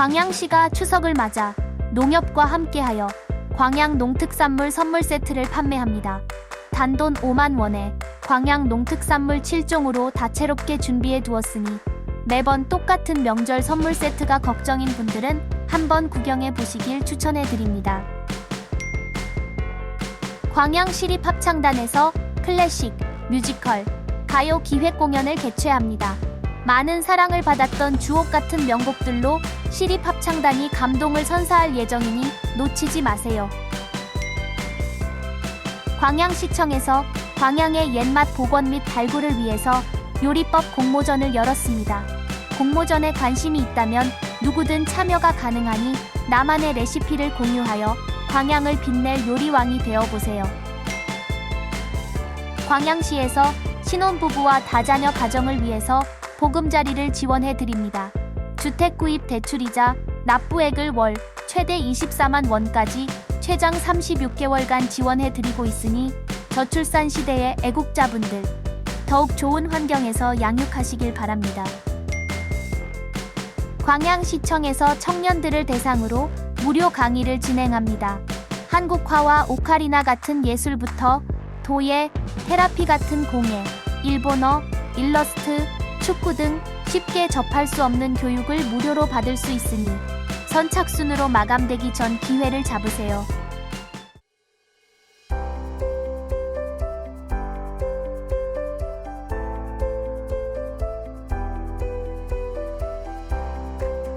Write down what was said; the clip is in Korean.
광양시가 추석을 맞아 농협과 함께하여 광양 농특산물 선물 세트를 판매합니다. 단돈 5만 원에 광양 농특산물 7종으로 다채롭게 준비해 두었으니 매번 똑같은 명절 선물 세트가 걱정인 분들은 한번 구경해 보시길 추천해 드립니다. 광양시립 합창단에서 클래식, 뮤지컬, 가요 기획 공연을 개최합니다. 많은 사랑을 받았던 주옥 같은 명곡들로 시립 합창단이 감동을 선사할 예정이니 놓치지 마세요. 광양시청에서 광양의 옛맛 복원 및 발굴을 위해서 요리법 공모전을 열었습니다. 공모전에 관심이 있다면 누구든 참여가 가능하니 나만의 레시피를 공유하여 광양을 빛낼 요리왕이 되어보세요. 광양시에서 신혼부부와 다자녀 가정을 위해서 보금자리를 지원해 드립니다. 주택 구입 대출이자 납부액을 월 최대 24만 원까지 최장 36개월간 지원해 드리고 있으니 저출산 시대의 애국자분들 더욱 좋은 환경에서 양육하시길 바랍니다. 광양시청에서 청년들을 대상으로 무료 강의를 진행합니다. 한국화와 오카리나 같은 예술부터 도예, 테라피 같은 공예, 일본어, 일러스트, 축구 등 쉽게 접할 수 없는 교육을 무료로 받을 수 있으니 선착순으로 마감되기 전 기회를 잡으세요.